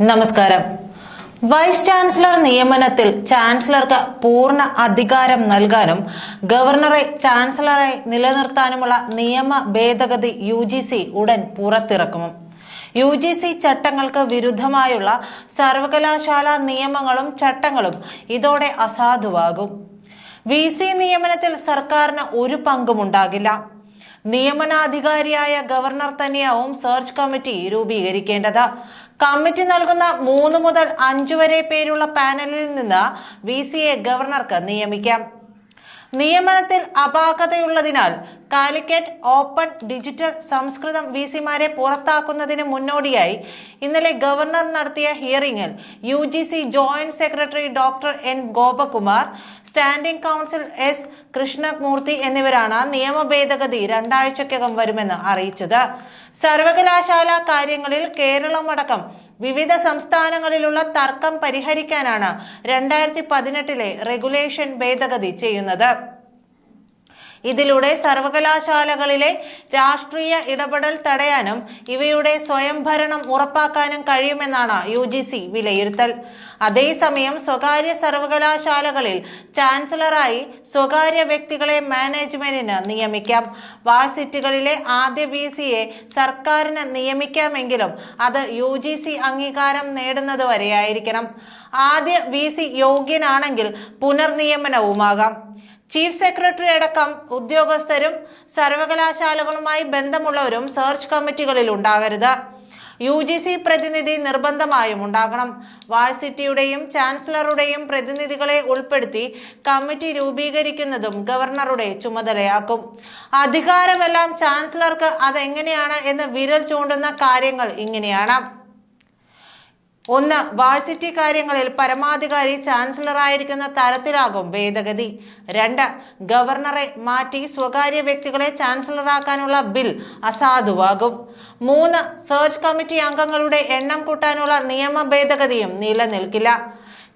നമസ്കാരം. Vice chancellor നിയമനത്തിൽ ചാൻസലർക്ക് പൂർണ അധികാരം നൽകാനും ഗവർണറെ ചാൻസലറായി നിലനിർത്താനുമുള്ള നിയമ ഭേദഗതി യു ജി സി ഉടൻ പുറത്തിറക്കും. യു ജി സി ചട്ടങ്ങൾക്ക് വിരുദ്ധമായുള്ള സർവകലാശാല നിയമങ്ങളും ചട്ടങ്ങളും ഇതോടെ അസാധുവാകും. വി സി നിയമനത്തിൽ സർക്കാരിന് ഒരു പങ്കുമുണ്ടാകില്ല നിയമനാധികാരിയായ ഗവർണർ തന്നെയാവും സെർച്ച് കമ്മിറ്റി രൂപീകരിക്കേണ്ടത്. കമ്മിറ്റി നൽകുന്ന മൂന്ന് മുതൽ അഞ്ചു വരെ പേരുള്ള പാനലിൽ നിന്ന് വി സിയെ ഗവർണർക്ക് നിയമിക്കാം. നിയമനത്തിൽ അപാകതയുള്ളതിനാൽ Calicut open digital Sanskrit V സിമാരെ പുറത്താക്കുന്നതിന് മുന്നോടിയായി ഇന്നലെ ഗവർണർ നടത്തിയ ഹിയറിംഗിൽ U G C joint secretary doctor N Gopakumar standing counsel S Krishnamurthy എന്നിവരാണ് നിയമ ഭേദഗതി രണ്ടാഴ്ചക്കകം വരുമെന്ന് അറിയിച്ചത്. സർവകലാശാല കാര്യങ്ങളിൽ കേരളമടക്കം വിവിധ സംസ്ഥാനങ്ങളിലുള്ള തർക്കം പരിഹരിക്കാനാണ് രണ്ടായിരത്തി പതിനെട്ടിലെ റെഗുലേഷൻ ഭേദഗതി ചെയ്യുന്നത്. ഇതിലൂടെ സർവകലാശാലകളിലെ രാഷ്ട്രീയ ഇടപെടൽ തടയാനും ഇവയുടെ സ്വയംഭരണം ഉറപ്പാക്കാനും കഴിയുമെന്നാണ് യു ജി സി വിലയിരുത്തൽ. അതേസമയം സ്വകാര്യ സർവകലാശാലകളിൽ ചാൻസലറായി സ്വകാര്യ വ്യക്തികളെ മാനേജ്മെന്റിന് നിയമിക്കാം. വാഴ്സിറ്റികളിലെ ആദ്യ വി സിയെ സർക്കാരിന് നിയമിക്കാമെങ്കിലും അത് യു ജി സി അംഗീകാരം നേടുന്നതുവരെയായിരിക്കണം. ആദ്യ വി സി യോഗ്യനാണെങ്കിൽ പുനർനിയമനവുമാകാം. ചീഫ് സെക്രട്ടറി അടക്കം ഉദ്യോഗസ്ഥരും സർവകലാശാലകളുമായി ബന്ധമുള്ളവരും സെർച്ച് കമ്മിറ്റികളിൽ ഉണ്ടാകരുത്. യു ജി സി പ്രതിനിധി നിർബന്ധമായും ഉണ്ടാകണം. വാഴ്സിറ്റിയുടെയും ചാൻസലറുടെയും പ്രതിനിധികളെ ഉൾപ്പെടുത്തി കമ്മിറ്റി രൂപീകരിക്കുന്നതും ഗവർണറുടെ ചുമതലയാക്കും. അധികാരമെല്ലാം ചാൻസലർക്ക് അതെങ്ങനെയാണ് എന്ന് വിരൽ ചൂണ്ടുന്ന കാര്യങ്ങൾ ഇങ്ങനെയാണ്. ഒന്ന് വാഴ്സിറ്റി കാര്യങ്ങളിൽ പരമാധികാരി ചാൻസലറായിരിക്കുന്ന തരത്തിലാകും ഭേദഗതി. രണ്ട് ഗവർണറെ മാറ്റി സ്വകാര്യ വ്യക്തികളെ ചാൻസലറാക്കാനുള്ള ബിൽ അസാധുവാകും. മൂന്ന് സെർച്ച് കമ്മിറ്റി അംഗങ്ങളുടെ എണ്ണം കൂട്ടാനുള്ള നിയമ ഭേദഗതിയും നിലനിൽക്കില്ല.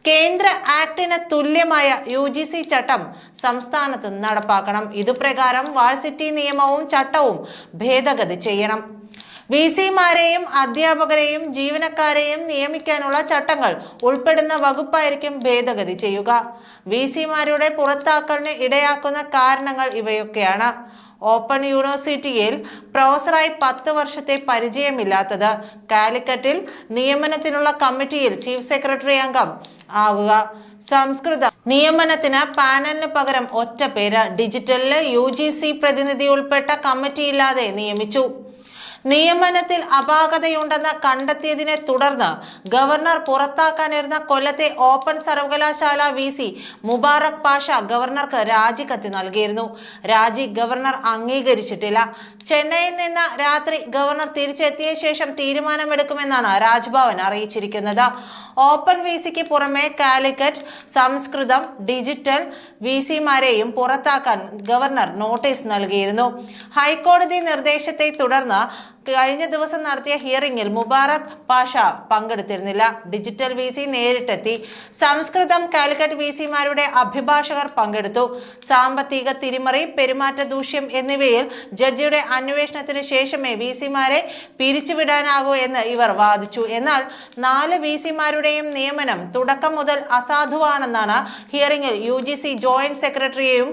കേന്ദ്ര ആക്ടിന് തുല്യമായ യു ജി സി ചട്ടം സംസ്ഥാനത്ത് നടപ്പാക്കണം. ഇതുപ്രകാരം വാഴ്സിറ്റി നിയമവും ചട്ടവും ഭേദഗതി ചെയ്യണം. വി സിമാരെയും അധ്യാപകരെയും ജീവനക്കാരെയും നിയമിക്കാനുള്ള ചട്ടങ്ങൾ ഉൾപ്പെടുന്ന വകുപ്പായിരിക്കും ഭേദഗതി ചെയ്യുക. വി സിമാരുടെ പുറത്താക്കലിന് ഇടയാക്കുന്ന കാരണങ്ങൾ ഇവയൊക്കെയാണ്. ഓപ്പൺ യൂണിവേഴ്സിറ്റിയിൽ പ്രൊഫസറായി പത്ത് വർഷത്തെ പരിചയമില്ലാത്തത് കാലിക്കറ്റിൽ നിയമനത്തിനുള്ള കമ്മിറ്റിയിൽ ചീഫ് സെക്രട്ടറി അംഗം ആവുക. സംസ്കൃത നിയമനത്തിന് പാനലിന് പകരം ഒറ്റ പേര് ഡിജിറ്റലിൽ യു പ്രതിനിധി ഉൾപ്പെട്ട കമ്മിറ്റിയില്ലാതെ നിയമിച്ചു. നിയമനത്തിൽ അപാകതയുണ്ടെന്ന് കണ്ടെത്തിയതിനെ തുടർന്ന് ഗവർണർ പുറത്താക്കാനിരുന്ന കൊല്ലത്തെ ഓപ്പൺ സർവകലാശാല വി സി മുബാറക് പാഷ ഗവർണർക്ക് രാജിക്കത്ത് നൽകിയിരുന്നു. രാജി ഗവർണർ അംഗീകരിച്ചിട്ടില്ല. ചെന്നൈയിൽ നിന്ന് രാത്രി ഗവർണർ തിരിച്ചെത്തിയ ശേഷം തീരുമാനമെടുക്കുമെന്നാണ് രാജ്ഭവൻ അറിയിച്ചിരിക്കുന്നത്. ഓപ്പൺ വി സിക്ക് പുറമെ കാലിക്കറ്റ് സംസ്കൃതം ഡിജിറ്റൽ വി സിമാരെയും പുറത്താക്കാൻ ഗവർണർ നോട്ടീസ് നൽകിയിരുന്നു. ഹൈക്കോടതി നിർദ്ദേശത്തെ തുടർന്ന് കഴിഞ്ഞ ദിവസം നടത്തിയ ഹിയറിംഗിൽ മുബാറക് പാഷ പങ്കെടുത്തിരുന്നില്ല. ഡിജിറ്റൽ വി സി നേരിട്ടെത്തി. സംസ്കൃതം കാലിക്കറ്റ് വി സിമാരുടെ അഭിഭാഷകർ പങ്കെടുത്തു. സാമ്പത്തിക തിരിമറി പെരുമാറ്റ ദൂഷ്യം എന്നിവയിൽ ജഡ്ജിയുടെ അന്വേഷണത്തിന് ശേഷമേ വി സിമാരെ പിരിച്ചുവിടാനാകൂ എന്ന് ഇവർ വാദിച്ചു. എന്നാൽ നാല് വി സിമാരുടെയും നിയമനം തുടക്കം മുതൽ അസാധുവാണെന്നാണ് ഹിയറിംഗിൽ യു ജി സി ജോയിന്റ് സെക്രട്ടറിയും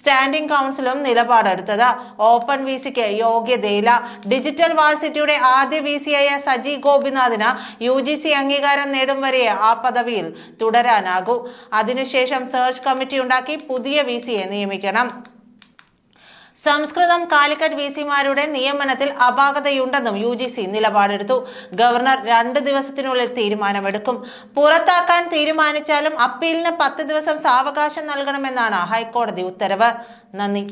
സ്റ്റാൻഡിംഗ് കൗൺസിലും നിലപാടെടുത്തത്. ഓപ്പൺ വി സിക്ക് യോഗ്യതയില്ല. ഡിജിറ്റൽ വാഴ്സിറ്റിയുടെ ആദ്യ വി സിയായ സജി ഗോപിനാഥിന് യു ജി സി അംഗീകാരം നേടും വരെ ആ പദവിയിൽ തുടരാനാകൂ. അതിനുശേഷം സെർച്ച് കമ്മിറ്റി ഉണ്ടാക്കി പുതിയ വി സിയെ നിയമിക്കണം. സംസ്കൃതം കാലിക്കറ്റ് വി സിമാരുടെ നിയമനത്തിൽ അപാകതയുണ്ടെന്നും യു ജി സി നിലപാടെടുത്തു. ഗവർണർ രണ്ട് ദിവസത്തിനുള്ളിൽ തീരുമാനമെടുക്കും. പുറത്താക്കാൻ തീരുമാനിച്ചാലും അപ്പീലിന് പത്ത് ദിവസം സാവകാശം നൽകണമെന്നാണ് ഹൈക്കോടതി ഉത്തരവ്. നന്ദി.